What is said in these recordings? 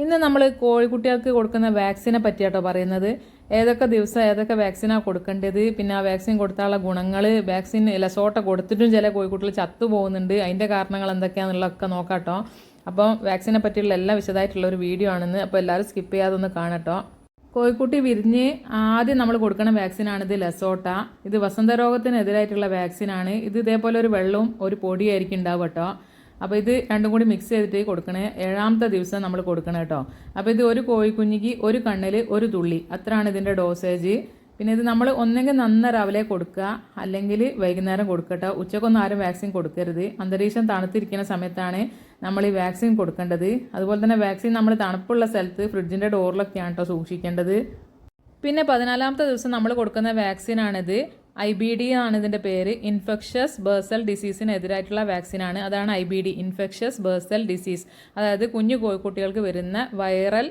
ഇന്ന് നമ്മൾ കോഴിക്കുട്ടികൾക്ക് കൊടുക്കുന്ന വാക്സിനെ പറ്റിയാട്ടോ പറയുന്നത്. ഏതൊക്കെ ദിവസം ഏതൊക്കെ വാക്സിനാണ് കൊടുക്കേണ്ടത്? പിന്നെ ആ വാക്സിൻ കൊടുത്താലുള്ള ഗുണങ്ങൾ വാക്സിൻ ലസോട്ട കൊടുത്തിട്ടും ചില കോഴിക്കുട്ടികൾ ചത്തു പോകുന്നുണ്ട്. അതിന്റെ കാരണങ്ങൾ എന്തൊക്കെയാണെന്നുള്ളതൊക്കെ നോക്കാട്ടോ. അപ്പോൾ വാക്സിനെ പറ്റിയുള്ള എല്ലാം വിശദമായിട്ടുള്ള ഒരു വീഡിയോ ആണെന്ന് അപ്പോൾ എല്ലാവരും സ്കിപ്പ് ചെയ്യാതെ ഒന്ന് കാണട്ടോ. കോഴിക്കുട്ടി വിരിഞ്ഞ് ആദ്യം നമ്മൾ കൊടുക്കുന്ന വാക്സിനാണ് ഇത് ലസോട്ട. ഇത് വസന്തരോഗത്തിനെതിരായിട്ടുള്ള വാക്സിനാണ്. ഇത് ഇതേപോലെ ഒരു വെള്ളവും ഒരു പൊടിയായിരിക്കും ഉണ്ടാവും കേട്ടോ അപ്പോൾ ഇത് രണ്ടും കൂടി മിക്സ് ചെയ്തിട്ട് കൊടുക്കണേ. ഏഴാമത്തെ ദിവസം നമ്മൾ കൊടുക്കണം കേട്ടോ. അപ്പോൾ ഇത് ഒരു കോഴിക്കുഞ്ഞിക്ക് ഒരു കണ്ണിൽ ഒരു തുള്ളി. അത്രയാണ് ഇതിന്റെ ഡോസേജ് പിന്നെ ഇത് നമ്മൾ ഒന്നെങ്കിൽ നന്ന രാവിലെ കൊടുക്കുക അല്ലെങ്കിൽ വൈകുന്നേരം കൊടുക്കട്ടോ ഉച്ചക്കൊന്നും ആരും വാക്സിൻ കൊടുക്കരുത്. അന്തരീക്ഷം തണുത്തിരിക്കുന്ന സമയത്താണ് നമ്മൾ ഈ വാക്സിൻ കൊടുക്കേണ്ടത്. അതുപോലെ തന്നെ വാക്സിൻ നമ്മൾ തണുപ്പുള്ള സ്ഥലത്ത് ഫ്രിഡ്ജിന്റെ ഡോറിലൊക്കെയാണ് കേട്ടോ സൂക്ഷിക്കേണ്ടത്. പിന്നെ പതിനാലാമത്തെ ദിവസം നമ്മൾ കൊടുക്കുന്ന വാക്സിനാണിത് ഐ ബി ഡി ആണ് ഇതിന്റെ പേര്. ഇൻഫെക്ഷസ് ബേഴ്സൽ ഡിസീസിനെതിരായിട്ടുള്ള വാക്സിനാണ് അതാണ് I B D infectious bursal disease അതായത് കുഞ്ഞു കോഴിക്കുട്ടികൾക്ക് വരുന്ന വൈറൽ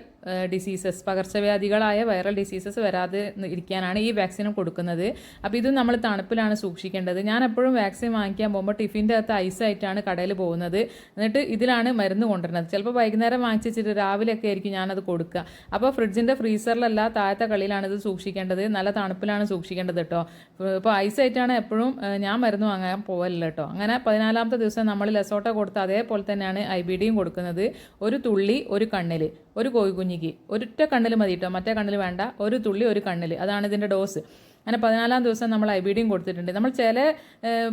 ഡിസീസസ് പകർച്ചവ്യാധികളായ വൈറൽ ഡിസീസസ് വരാതെ ഇരിക്കാനാണ് ഈ വാക്സിനും കൊടുക്കുന്നത്. അപ്പോൾ ഇത് നമ്മൾ തണുപ്പിലാണ് സൂക്ഷിക്കേണ്ടത്. ഞാൻ എപ്പോഴും വാക്സിൻ വാങ്ങിക്കാൻ പോകുമ്പോൾ ടിഫിന്റെ അകത്ത് ഐസായിട്ടാണ് കടയിൽ പോകുന്നത്. എന്നിട്ട് ഇതിലാണ് മരുന്ന് കൊണ്ടുവരുന്നത്. ചിലപ്പോൾ വൈകുന്നേരം വാങ്ങിച്ചിട്ട് രാവിലെയൊക്കെ ആയിരിക്കും ഞാനത് കൊടുക്കുക. അപ്പോൾ ഫ്രിഡ്ജിന്റെ ഫ്രീസറിലല്ല താഴത്തെ കളിയിലാണ് ഇത് സൂക്ഷിക്കേണ്ടത്. നല്ല തണുപ്പിലാണ് സൂക്ഷിക്കേണ്ടത് കേട്ടോ ഇപ്പോൾ ഐസായിട്ടാണ് എപ്പോഴും ഞാൻ മരുന്ന് വാങ്ങാൻ പോകലില്ല കേട്ടോ അങ്ങനെ പതിനാലാമത്തെ ദിവസം നമ്മൾ ലെസോട്ട കൊടുത്ത് അതേപോലെ തന്നെയാണ് ഐ ബി ഡിയും കൊടുക്കുന്നത്. ഒരു തുള്ളി ഒരു കണ്ണിൽ ഒരു കോഴിക്കുഞ്ഞിക്ക് ഒരൊറ്റ കണ്ണിൽ മതി കേട്ടോ മറ്റേ കണ്ണിൽ വേണ്ട. ഒരു തുള്ളി ഒരു കണ്ണിൽ അതാണ് ഇതിന്റെ ഡോസ് അങ്ങനെ പതിനാലാം ദിവസം നമ്മൾ ഐ ബി ഡിയും കൊടുത്തിട്ടുണ്ട്. നമ്മൾ ചില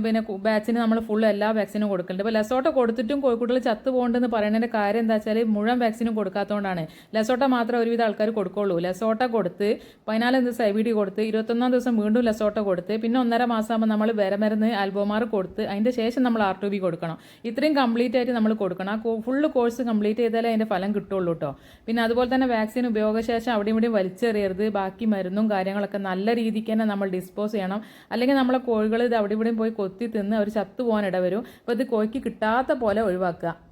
പിന്നെ വാക്സിന് നമ്മൾ ഫുൾ എല്ലാ വാക്സിനും കൊടുക്കുന്നുണ്ട്. ഇപ്പോൾ ലെസോട്ട കൊടുത്തിട്ടും കോഴിക്കുട്ടികൾ ചത്തു പോകേണ്ടെന്ന് പറയുന്നതിന്റെ കാര്യം എന്താ വെച്ചാൽ മുഴുവൻ വാക്സിനും കൊടുക്കാത്തതുകൊണ്ടാണ്. ലെസോട്ട മാത്രമേ ഒരുവിധ ആൾക്കാർ കൊടുക്കുള്ളൂ. ലെസോട്ട കൊടുത്ത് പതിനാലാം ദിവസം ഐ ബി ഡി കൊടുത്ത് ഇരുപത്തൊന്നാം ദിവസം വീണ്ടും ലെസോട്ട കൊടുത്ത് പിന്നെ ഒന്നര മാസമാകുമ്പോൾ നമ്മൾ വരമരുന്ന് ആൽബോമാർ കൊടുത്ത് അതിന്റെ ശേഷം നമ്മൾ ആർ ടു ബി കൊടുക്കണം. ഇത്രയും കംപ്ലീറ്റ് ആയിട്ട് നമ്മൾ കൊടുക്കണം. ആ ഫുള്ള് കോഴ്സ് കംപ്ലീറ്റ് ചെയ്താലേ അതിന്റെ ഫലം കിട്ടുള്ളൂ കേട്ടോ പിന്നെ അതുപോലെ തന്നെ വാക്സിൻ ഉപയോഗശേഷം അവിടെയും ഇവിടെയും വലിച്ചെറിയരുത്. ബാക്കി മരുന്നും കാര്യങ്ങളൊക്കെ നല്ല രീതിക്ക് തന്നെ നമ്മൾ ഡിസ്പോസ് ചെയ്യണം. അല്ലെങ്കിൽ നമ്മളെ കോഴികൾ ഇത് അവിടെ ഇവിടെയും പോയി കൊത്തി തിന്ന് അവർ ചത്തു പോകാൻ ഇടവരും. അപ്പോൾ ഇത് കോഴിക്ക് കിട്ടാത്ത പോലെ ഒഴിവാക്കുക.